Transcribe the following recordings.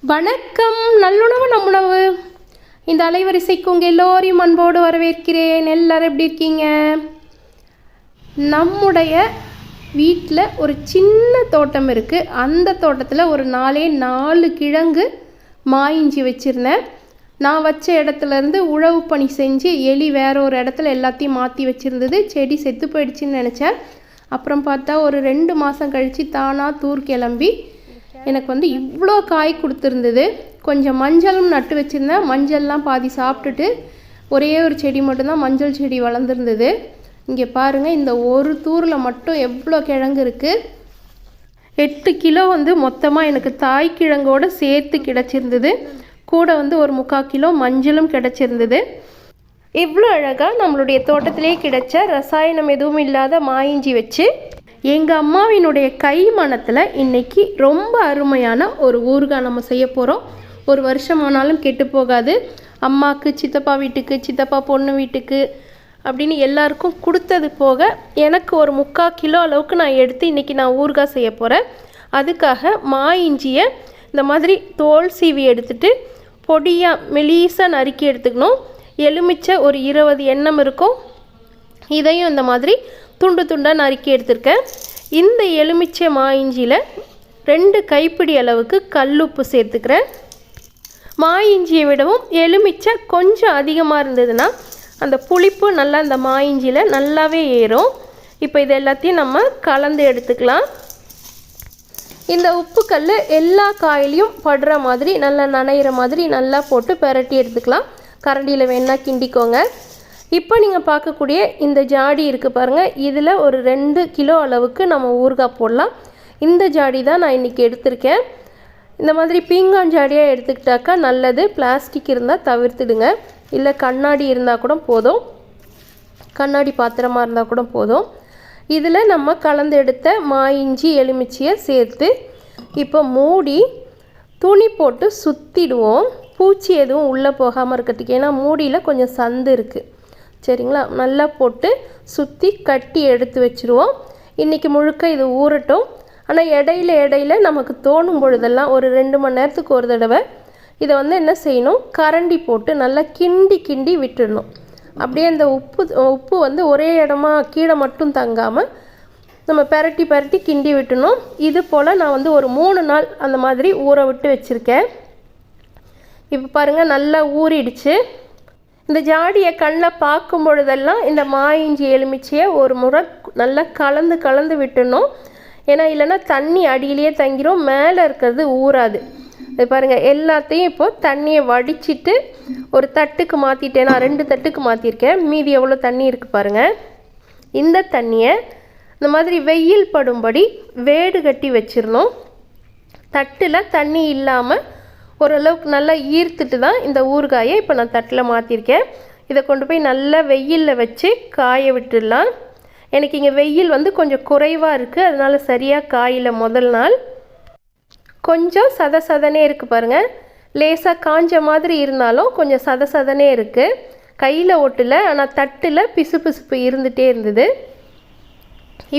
வணக்கம் நல்லுணவு நம்முணவு. இந்த அலைவரிசைக்கு உங்கள் எல்லோரையும் அன்போடு வரவேற்கிறேன். எல்லாரும் எப்படி இருக்கீங்க? நம்முடைய வீட்டில் ஒரு சின்ன தோட்டம் இருக்குது அந்த தோட்டத்தில் ஒரு நாலே நாலு கிழங்கு மாயிஞ்சி வச்சுருந்தேன். நான் வச்ச இடத்துலேருந்து உழவு பணி செஞ்சு எலி வேற ஒரு இடத்துல எல்லாத்தையும் மாற்றி வச்சுருந்தது. செடி செத்து போயிடுச்சுன்னு நினச்சேன். அப்புறம் பார்த்தா ஒரு ரெண்டு மாதம் கழித்து தானாக தூர் கிளம்பி எனக்கு வந்து இவ்வளோ காய் கொடுத்துருந்தது. கொஞ்சம் மஞ்சளும் நட்டு வச்சுருந்தேன். மஞ்சள்லாம் பாதி சாப்பிட்டுட்டு ஒரே ஒரு செடி மட்டும்தான் மஞ்சள் செடி வளர்ந்துருந்தது. இங்கே பாருங்கள் இந்த ஒரு தூரில் மட்டும் எவ்வளோ கிழங்கு இருக்குது எட்டு கிலோ வந்து மொத்தமாக எனக்கு தாய் கிழங்கோடு சேர்த்து கிடச்சிருந்தது. கூட வந்து ஒரு முக்கால் கிலோ மஞ்சளும் கிடச்சிருந்தது. இவ்வளோ அழகாக நம்மளுடைய தோட்டத்திலே கிடைச்ச ரசாயனம் எதுவும் இல்லாத மாயிஞ்சி வச்சு எங்கள் அம்மாவினுடைய கை மணத்தில் இன்னைக்கு ரொம்ப அருமையான ஒரு ஊறுகாய் நம்ம செய்ய போகிறோம் ஒரு வருஷமானாலும் கெட்டு போகாது. அம்மாவுக்கு சித்தப்பா வீட்டுக்கு சித்தப்பா பொண்ணு வீட்டுக்கு அப்படின்னு எல்லாருக்கும் கொடுத்தது போக எனக்கு ஒரு முக்கால் கிலோ அளவுக்கு நான் எடுத்து இன்றைக்கி நான் ஊறுகாய் செய்ய போகிறேன் அதுக்காக மா இஞ்சியை இந்த மாதிரி தோல் சீவி எடுத்துட்டு பொடியாக மெலீஸாக நறுக்கி எடுத்துக்கணும். எலுமிச்சை ஒரு இருபது எண்ணம் இருக்கும். இதையும் இந்த மாதிரி துண்டு துண்டாக நறுக்கி எடுத்திருக்கேன். இந்த எலுமிச்சை மா இஞ்சியில் ரெண்டு கைப்பிடி அளவுக்கு கல்லுப்பு சேர்த்துக்கிறேன். மா இஞ்சியை விடவும் எலுமிச்சை கொஞ்சம் அதிகமாக இருந்ததுன்னா அந்த புளிப்பு நல்லா அந்த மா இஞ்சியில் நல்லாவே ஏறும். இப்போ இது எல்லாத்தையும் நம்ம கலந்து எடுத்துக்கலாம். இந்த உப்புக்கல் எல்லா காயிலையும் படுற மாதிரி நல்லா நனையிற மாதிரி நல்லா போட்டு பெரட்டி எடுத்துக்கலாம். கரண்டியில் வேணால் கிண்டிக்கோங்க. இப்போ நீங்கள் பார்க்கக்கூடிய இந்த ஜாடி இருக்குது பாருங்கள் இதில் ஒரு ரெண்டு கிலோ அளவுக்கு நம்ம ஊறுகாய் போடலாம். இந்த ஜாடி தான் நான் இன்றைக்கி எடுத்திருக்கேன். இந்த மாதிரி பீங்கான் ஜாடியாக எடுத்துக்கிட்டாக்கா நல்லது. பிளாஸ்டிக் இருந்தால் தவிர்த்துடுங்க. இல்லை கண்ணாடி இருந்தால் கூட போதும். கண்ணாடி பாத்திரமாக இருந்தால் கூட போதும். இதில் நம்ம கலந்து எடுத்த மா இஞ்சி எலுமிச்சியை சேர்த்து இப்போ மூடி துணி போட்டு சுற்றிடுவோம் பூச்சி எதுவும் உள்ளே போகாமல் இருக்கிறதுக்கு. ஏன்னா மூடியில் கொஞ்சம் சந்து இருக்குது சரிங்களா? நல்லா போட்டு சுற்றி கட்டி எடுத்து வச்சுருவோம். இன்றைக்கி முழுக்க இது ஊறட்டும். ஆனால் இடையில இடையில நமக்கு தோணும் பொழுதெல்லாம் ஒரு ரெண்டு மணி நேரத்துக்கு ஒரு தடவை இதை வந்து என்ன செய்யணும்? கரண்டி போட்டு நல்லா கிண்டி கிண்டி விட்டுடணும். அப்படியே அந்த உப்பு உப்பு வந்து ஒரே இடமா கீழே மட்டும் தங்காமல் நம்ம பெரட்டி பெரட்டி கிண்டி விட்டணும் இது போல் நான் வந்து ஒரு மூணு நாள் அந்த மாதிரி ஊற விட்டு வச்சுருக்கேன். இப்போ பாருங்கள் நல்லா ஊறிடுச்சு. இந்த ஜாடியை கண்ணில் பார்க்கும் பொழுதெல்லாம் இந்த மா இஞ்சி எலுமிச்சையை ஒரு முறை நல்லா கலந்து கலந்து விட்டுணும் ஏன்னா இல்லைன்னா தண்ணி அடியிலேயே தங்கிரும் மேலே இருக்கிறது ஊறாது. இது பாருங்கள் எல்லாத்தையும் இப்போது தண்ணியை வடிச்சிட்டு ஒரு தட்டுக்கு மாற்றிட்டேன் நான் ரெண்டு தட்டுக்கு மாற்றிருக்கேன் மீதி எவ்வளோ தண்ணி இருக்குது பாருங்கள் இந்த தண்ணியை இந்த மாதிரி வெயில் படும்படி வேடு கட்டி வச்சிடணும். தட்டில் தண்ணி இல்லாமல் ஓரளவுக்கு நல்லா ஈர்த்துட்டு தான் இந்த ஊறுகாயை இப்போ நான் தட்டில் மாற்றிருக்கேன் இதை கொண்டு போய் நல்லா வெயிலில் வச்சு காய விட்டுடலாம். எனக்கு இங்கே வெயில் வந்து கொஞ்சம் குறைவாக இருக்குது அதனால் சரியாக காயில முதல் நாள். கொஞ்சம் சத சதனே இருக்குது பாருங்கள் லேசாக காஞ்ச மாதிரி இருந்தாலும் கொஞ்சம் சத சதனே இருக்குது கையில் ஒட்டலை ஆனால் தட்டில் பிசு பிசுப்பு இருந்துகிட்டே இருந்தது.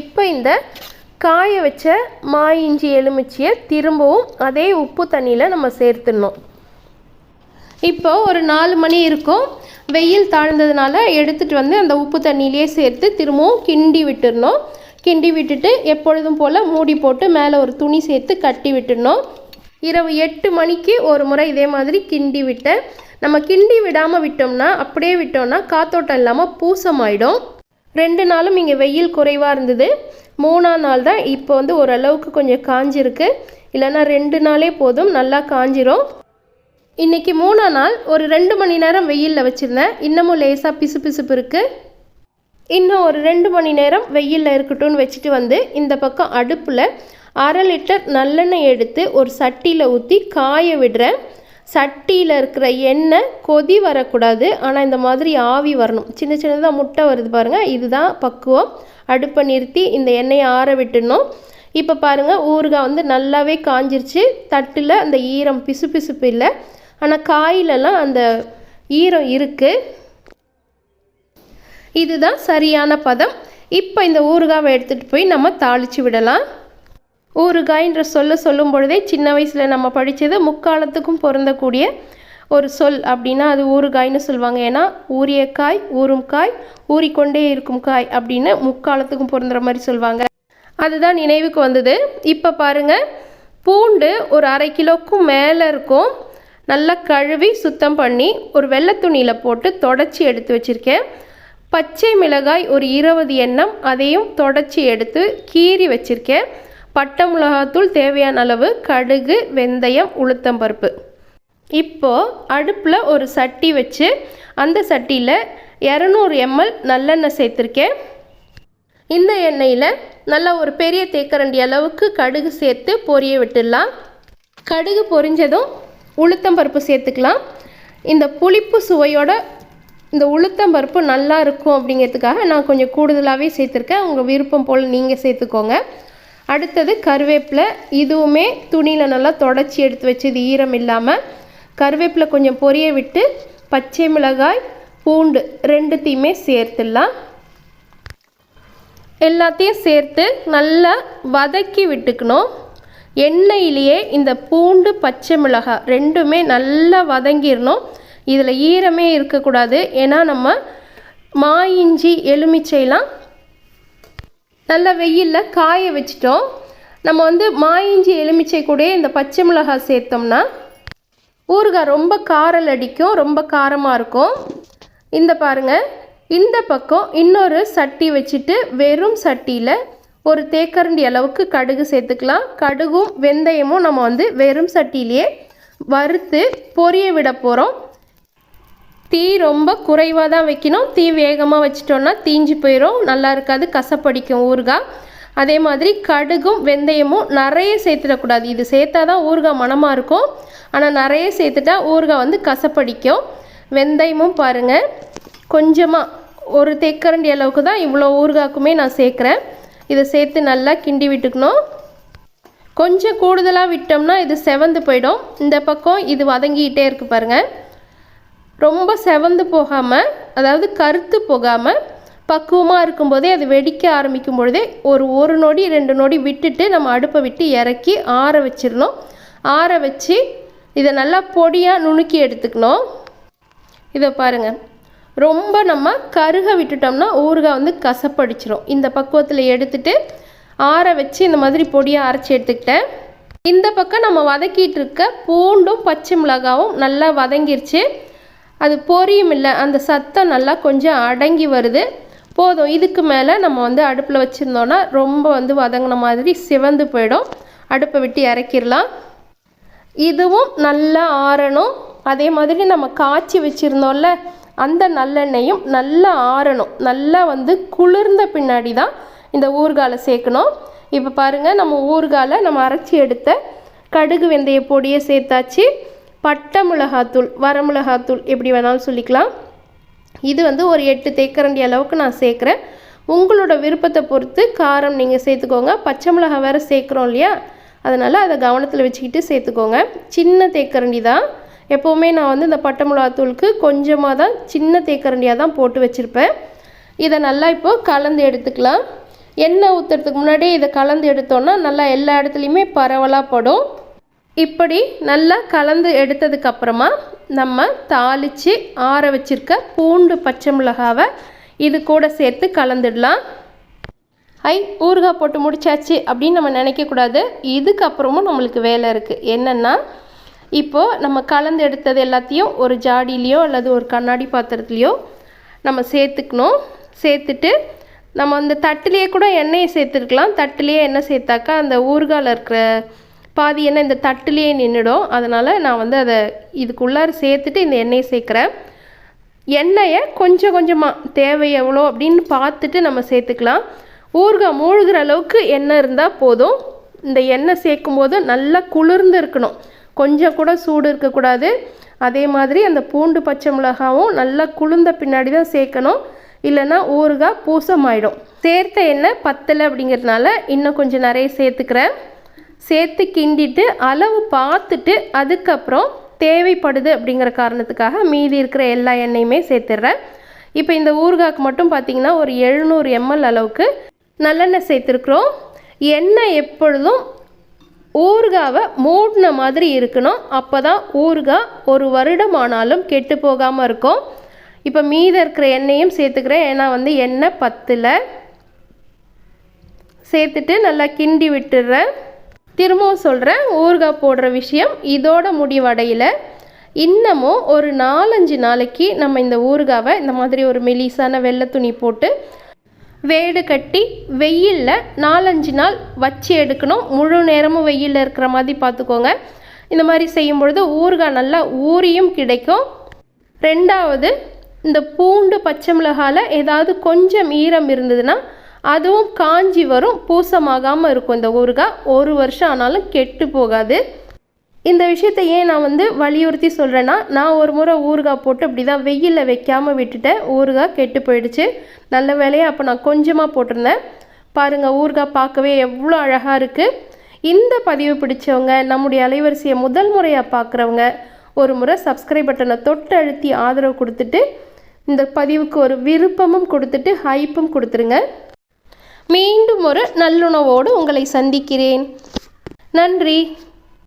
இப்போ இந்த காய வச்ச மா இஞ்சி எலுமிச்சியை திரும்பவும் அதே உப்பு தண்ணியில் நம்ம சேர்த்துடணும். இப்போ ஒரு நாலு மணி இருக்கும். வெயில் தாழ்ந்ததுனால எடுத்துகிட்டு வந்து அந்த உப்பு தண்ணியிலே சேர்த்து திரும்பவும் கிண்டி விட்டுடணும். கிண்டி விட்டுட்டு எப்பொழுதும் போல் மூடி போட்டு மேலே ஒரு துணி சேர்த்து கட்டி விட்டுடணும். இரவு எட்டு மணிக்கு ஒரு முறை இதே மாதிரி கிண்டி விட்டேன். நம்ம கிண்டி விடாமல் விட்டோம்னா அப்படியே விட்டோம்னா காத்தோட்டம் இல்லாமல் பூசமாயிடும். ரெண்டு நாளும் இங்கே வெயில் குறைவாக இருந்தது. மூணாம் நாள் தான் இப்போ வந்து ஓரளவுக்கு கொஞ்சம் காஞ்சிருக்கு. இல்லைன்னா ரெண்டு நாளே போதும் நல்லா காஞ்சிரும். இன்றைக்கி மூணாம் நாள் ஒரு ரெண்டு மணி நேரம் வெயிலில் வச்சுருந்தேன். இன்னமும் லேசாக பிசு பிசுப்பு இருக்குது இன்னும் ஒரு ரெண்டு மணி நேரம் வெயிலில் இருக்கட்டும்னு வச்சுட்டு வந்து இந்த பக்கம் அடுப்பில் அரை லிட்டர் நல்லெண்ணெய் எடுத்து ஒரு சட்டியில் ஊற்றி காய விடுறேன். சட்டியில் இருக்கிற எண்ணெய் கொதி வரக்கூடாது. ஆனால் இந்த மாதிரி ஆவி வரணும். சின்ன சின்னதாக முட்டை வருது பாருங்கள் இதுதான் பக்குவம். அடுப்பை நிறுத்தி இந்த எண்ணெயை ஆற விட்டுணும் இப்போ பாருங்கள் ஊறுகாய் வந்து நல்லாவே காஞ்சிருச்சு. தட்டில் அந்த ஈரம் பிசு பிசுப்பு இல்லை. ஆனால் காயிலெல்லாம் அந்த ஈரம் இருக்குது இதுதான் சரியான பதம். இப்போ இந்த ஊறுகாவை எடுத்துகிட்டு போய் நம்ம தாளித்து விடலாம். ஊறுகாய்ன்ற சொல்ல சொல்லும் பொழுதே சின்ன வயசில் நம்ம படித்தது முக்காலத்துக்கும் பொருந்தக்கூடிய ஒரு சொல் அப்படின்னா அது ஊறுகாய்னு சொல்லுவாங்க. ஏன்னா ஊறிய காய் ஊறும் காய் ஊறிக்கொண்டே இருக்கும் காய் அப்படின்னு முக்காலத்துக்கும் பொருந்துற மாதிரி சொல்லுவாங்க. அதுதான் நினைவுக்கு வந்தது. இப்போ பாருங்கள் பூண்டு ஒரு அரை கிலோக்கும் மேலே இருக்கும். நல்லா கழுவி சுத்தம் பண்ணி ஒரு வெள்ளை துணியில் போட்டு தொடச்சி எடுத்து வச்சுருக்கேன். பச்சை மிளகாய் ஒரு இருபது எண்ணம் அதையும் தொடச்சி எடுத்து கீறி வச்சுருக்கேன். பட்டை மிளகாத்தூள் தேவையான அளவு கடுகு வெந்தயம் உளுத்தம்பருப்பு இப்போது அடுப்பில் ஒரு சட்டி வச்சு அந்த சட்டியில் இரநூறு எம்எல் நல்லெண்ணெய் சேர்த்துருக்கேன். இந்த எண்ணெயில் நல்லா ஒரு பெரிய தேக்கரண்டி அளவுக்கு கடுகு சேர்த்து பொரிய விட்டுடலாம். கடுகு பொரிஞ்சதும் உளுத்தம்பருப்பு சேர்த்துக்கலாம். இந்த புளிப்பு சுவையோட இந்த உளுத்தம்பருப்பு நல்லா இருக்கும் அப்படிங்கிறதுக்காக நான் கொஞ்சம் கூடுதலாகவே சேர்த்துருக்கேன். உங்கள் விருப்பம் போல் நீங்கள் சேர்த்துக்கோங்க. அடுத்தது கருவேப்பிலை இதுவுமே துணியில் நல்லா தொடச்சி எடுத்து வச்சது ஈரம் இல்லாமல் கருவேப்பிலை கொஞ்சம் பொரிய விட்டு பச்சை மிளகாய் பூண்டு ரெண்டுத்தையுமே சேர்த்துடலாம். எல்லாத்தையும் சேர்த்து நல்லா வதக்கி விட்டுக்கணும். எண்ணெயிலேயே இந்த பூண்டு பச்சை மிளகாய் ரெண்டுமே நல்லா வதங்கிடணும். இதில் ஈரமே இருக்கக்கூடாது. ஏன்னா நம்ம மா இஞ்சி எலுமிச்சைலாம் நல்லா வெயிலில் காய வச்சிட்டோம். நம்ம வந்து மா இஞ்சி எலுமிச்சை கூட இந்த பச்சை மிளகாய் சேர்த்தோம்னா ஊறுகாய் ரொம்ப காரல் அடிக்கும் ரொம்ப காரமாக இருக்கும். இந்த பாருங்கள் இந்த பக்கம் இன்னொரு சட்டி வச்சுட்டு வெறும் சட்டியில் ஒரு தேக்கரண்டி அளவுக்கு கடுகு சேர்த்துக்கலாம். கடுகும் வெந்தயமும் நம்ம வந்து வெறும் சட்டியிலேயே வறுத்து பொரிய விட போகிறோம் தீ ரொம்ப குறைவாக தான் வைக்கணும். தீ வேகமாக வச்சிட்டோன்னா தீஞ்சு போயிடும் நல்லா இருக்காது கசப்படிக்கும் ஊறுகாய். அதே மாதிரி கடுகும் வெந்தயமும் நிறைய சேர்த்துடக்கூடாது. இது சேர்த்தா தான் ஊறுகாய் மணமாக இருக்கும். ஆனால் நிறைய சேர்த்துட்டா ஊறுகாய் வந்து கசப்படிக்கும். வெந்தயமும் பாருங்கள் கொஞ்சமாக ஒரு தேக்கரண்டி அளவுக்கு தான் இவ்வளோ ஊறுகாய்க்குமே நான் சேர்க்குறேன். இதை சேர்த்து நல்லா கிண்டி விட்டுக்கணும். கொஞ்சம் கூடுதலாக விட்டோம்னா இது செவந்து போயிடும். இந்த பக்கம் இது வதங்கிக்கிட்டே இருக்குது பாருங்கள் ரொம்ப செவந்து போகாமல் அதாவது கருத்து போகாமல் பக்குவமாக இருக்கும்போதே அது வெடிக்க ஆரம்பிக்கும் பொழுதே ஒரு ஒரு நொடி ரெண்டு நொடி விட்டுட்டு நம்ம அடுப்பை விட்டு இறக்கி ஆற வச்சிடணும். ஆற வச்சு இதை நல்லா பொடியாக நுணுக்கி எடுத்துக்கணும். இதை பாருங்கள் ரொம்ப நம்ம கருக விட்டுட்டோம்னா ஊறுகாய் வந்து கசப்படிச்சிரும். இந்த பக்குவத்தில் எடுத்துட்டு ஆற வச்சு இந்த மாதிரி பொடியாக அரைச்சி எடுத்துக்கிட்டேன். இந்த பக்கம் நம்ம வதக்கிட்டு இருக்க பூண்டும் பச்சை மிளகாவும் நல்லா வதங்கிருச்சு. அது பொரியும் இல்லை. அந்த சத்தம் நல்லா கொஞ்சம் அடங்கி வருது. போதும். இதுக்கு மேலே நம்ம வந்து அடுப்பில் வச்சுருந்தோன்னா ரொம்ப வந்து வதங்கின மாதிரி சிவந்து போயிடும். அடுப்பை விட்டு இறக்கிடலாம். இதுவும் நல்லா ஆறணும். அதே மாதிரி நம்ம காய்ச்சி வச்சுருந்தோம்ல அந்த நல்லெண்ணெயும் நல்லா ஆறணும். நல்லா வந்து குளிர்ந்த பின்னாடி தான் இந்த ஊர்காலை சேர்க்கணும். இப்போ பாருங்கள் நம்ம ஊறுகாயில் நம்ம அரைச்சி எடுத்த கடுகு வெந்தய பொடியை சேர்த்தாச்சு. பட்டை மிளகாத்தூள் வரமிளகாத்தூள் எப்படி வேணாலும் சொல்லிக்கலாம். இது வந்து ஒரு எட்டு தேக்கரண்டி அளவுக்கு நான் சேர்க்குறேன். உங்களோட விருப்பத்தை பொறுத்து காரம் நீங்கள் சேர்த்துக்கோங்க. பச்சை மிளகாய் வேறு சேர்க்குறோம் இல்லையா? அதனால் அதை கவனத்தில் வச்சுக்கிட்டு சேர்த்துக்கோங்க. சின்ன தேக்கரண்டி தான். எப்போவுமே நான் வந்து இந்த பட்டை மிளகாத்தூளுக்கு கொஞ்சமாக தான் சின்ன தேக்கரண்டியாக தான் போட்டு வச்சுருப்பேன். இதை நல்லா இப்போது கலந்து எடுத்துக்கலாம். எண்ணெய் ஊற்றுறதுக்கு முன்னாடியே இதை கலந்து எடுத்தோன்னா நல்லா எல்லா இடத்துலையுமே பரவலாக படும். இப்படி நல்லா கலந்து எடுத்ததுக்கப்புறமா நம்ம தாளித்து ஆற வச்சிருக்க பூண்டு பச்சை மிளகாவை இது கூட சேர்த்து கலந்துடலாம். ஐ ஊறுகாய் போட்டு முடிச்சாச்சு அப்படின்னு நம்ம நினைக்கக்கூடாது. இதுக்கப்புறமும் நம்மளுக்கு வேலை இருக்குது என்னென்னா இப்போது நம்ம கலந்து எடுத்தது எல்லாத்தையும் ஒரு ஜாடிலேயோ அல்லது ஒரு கண்ணாடி பாத்திரத்துலேயோ நம்ம சேர்த்துக்கணும். சேர்த்துட்டு நம்ம அந்த தட்டுலேயே கூட எண்ணெயை சேர்த்துருக்கலாம். தட்டுலேயே எண்ணெய் சேர்த்தாக்கா அந்த ஊறுகாயில் இருக்கிற பாதி எண்ணெய் இந்த தட்டுலேயே நின்றுடும் அதனால் நான் வந்து அதை இதுக்குள்ளார சேர்த்துட்டு இந்த எண்ணெயை சேர்க்குறேன். எண்ணெயை கொஞ்சம் கொஞ்சமாக தேவை எவ்வளோ அப்படின்னு பார்த்துட்டு நம்ம சேர்த்துக்கலாம். ஊறுகாய் மூழ்கிற அளவுக்கு எண்ணெய் இருந்தால் போதும். இந்த எண்ணெய் சேர்க்கும் போது நல்லா குளிர்ந்து இருக்கணும். கொஞ்சம் கூட சூடு இருக்கக்கூடாது. அதே மாதிரி அந்த பூண்டு பச்சை மிளகாவும் நல்லா குளிர்ந்த பின்னாடி தான் சேர்க்கணும். இல்லைன்னா ஊறுகாய் பூசமாயிடும். சேர்த்த எண்ணெய் பத்தலை அப்படிங்கிறதுனால இன்னும் கொஞ்சம் நிறைய சேர்த்துக்கிறேன். சேர்த்து கிண்டிட்டு அளவு பார்த்துட்டு அதுக்கப்புறம் தேவைப்படுது அப்படிங்கிற காரணத்துக்காக மீதி இருக்கிற எல்லா எண்ணெயுமே சேர்த்துடுறேன். இப்போ இந்த ஊறுகாய்க்கு மட்டும் பார்த்திங்கன்னா ஒரு எழுநூறு எம்எல் அளவுக்கு நல்லெண்ணெய் சேர்த்துருக்குறோம். எண்ணெய் எப்பொழுதும் ஊறுகாவை மூடின மாதிரி இருக்கணும். அப்போ தான் ஊறுகாய் ஒரு வருடம் ஆனாலும் கெட்டு போகாமல் இருக்கும். இப்போ மீதி இருக்கிற எண்ணெயும் சேர்த்துக்கிறேன். ஏன்னா வந்து எண்ணெய் பத்தில். சேர்த்துட்டு நல்லா கிண்டி விட்டுடுறேன். திரும்பவும் சொல்கிறேன் ஊறுகாய் போடுற விஷயம் இதோட முடிவடையில். இன்னமும் ஒரு நாலஞ்சு நாளைக்கு நம்ம இந்த ஊறுகாவை இந்த மாதிரி ஒரு மெலிசான வெள்ளை துணி போட்டு வேடு கட்டி வெயிலில் நாலஞ்சு நாள் வச்சு எடுக்கணும். முழு நேரமும் வெயிலில் இருக்கிற மாதிரி பார்த்துக்கோங்க. இந்த மாதிரி செய்யும் பொழுது ஊறுகாய் நல்லா ஊறியும் கிடைக்கும். ரெண்டாவது இந்த பூண்டு பச்சை மிளகாயில் ஏதாவது கொஞ்சம் ஈரம் இருந்ததுன்னா அதுவும் காஞ்சி வரும் பூசமாகாமல் இருக்கும். இந்த ஊறுகாய் ஒரு வருஷம் ஆனாலும் கெட்டு போகாது. இந்த விஷயத்தை ஏன் நான் வந்து வலியுறுத்தி சொல்கிறேன்னா நான் ஒரு முறை ஊறுகாய் போட்டு அப்படி தான் வெயிலில் வைக்காமல் விட்டுட்டேன். ஊறுகாய் கெட்டு போயிடுச்சு. நல்ல வேலையாக அப்போ நான் கொஞ்சமாக போட்டிருந்தேன். பாருங்கள் ஊறுகாய் பார்க்கவே எவ்வளோ அழகாக இருக்குது இந்த பதிவு பிடிச்சவங்க நம்முடைய அலைவரிசையை முதல் முறையாக பார்க்குறவங்க ஒரு முறை சப்ஸ்கிரைப் பட்டனை தொட்டு அழுத்தி ஆதரவு கொடுத்துட்டு இந்த பதிவுக்கு ஒரு விருப்பமும் கொடுத்துட்டு ஹைப்பும் கொடுத்துருங்க. மீண்டும் ஒரு நல்லுணவோடு உங்களை சந்திக்கிறேன். நன்றி.